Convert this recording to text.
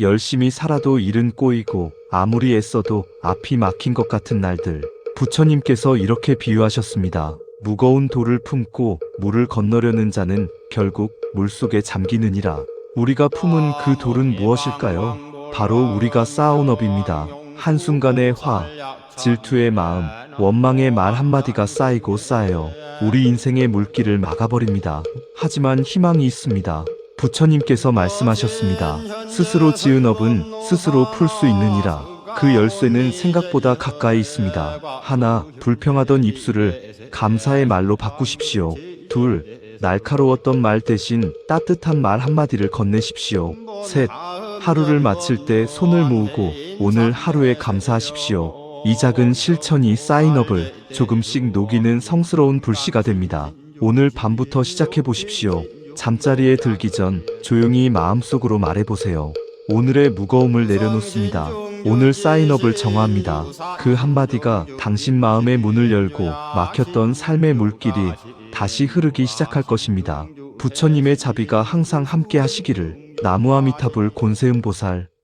열심히 살아도 일은 꼬이고 아무리 애써도 앞이 막힌 것 같은 날들. 부처님께서 이렇게 비유하셨습니다. 무거운 돌을 품고 물을 건너려는 자는 결국 물속에 잠기느니라. 우리가 품은 그 돌은 무엇일까요? 바로 우리가 쌓아온 업입니다. 한순간의 화, 질투의 마음, 원망의 말 한마디가 쌓이고 쌓여 우리 인생의 물길을 막아버립니다. 하지만 희망이 있습니다. 부처님께서 말씀하셨습니다. 스스로 지은 업은 스스로 풀 수 있느니라. 그 열쇠는 생각보다 가까이 있습니다. 하나, 불평하던 입술을 감사의 말로 바꾸십시오. 둘, 날카로웠던 말 대신 따뜻한 말 한마디를 건네십시오. 셋, 하루를 마칠 때 손을 모으고 오늘 하루에 감사하십시오. 이 작은 실천이 쌓인업을 조금씩 녹이는 성스러운 불씨가 됩니다. 오늘 밤부터 시작해 보십시오. 잠자리에 들기 전 조용히 마음속으로 말해보세요. 오늘의 무거움을 내려놓습니다. 오늘 사인업을 정화합니다. 그 한마디가 당신 마음의 문을 열고 막혔던 삶의 물길이 다시 흐르기 시작할 것입니다. 부처님의 자비가 항상 함께 하시기를 나무아미타불 곤세음보살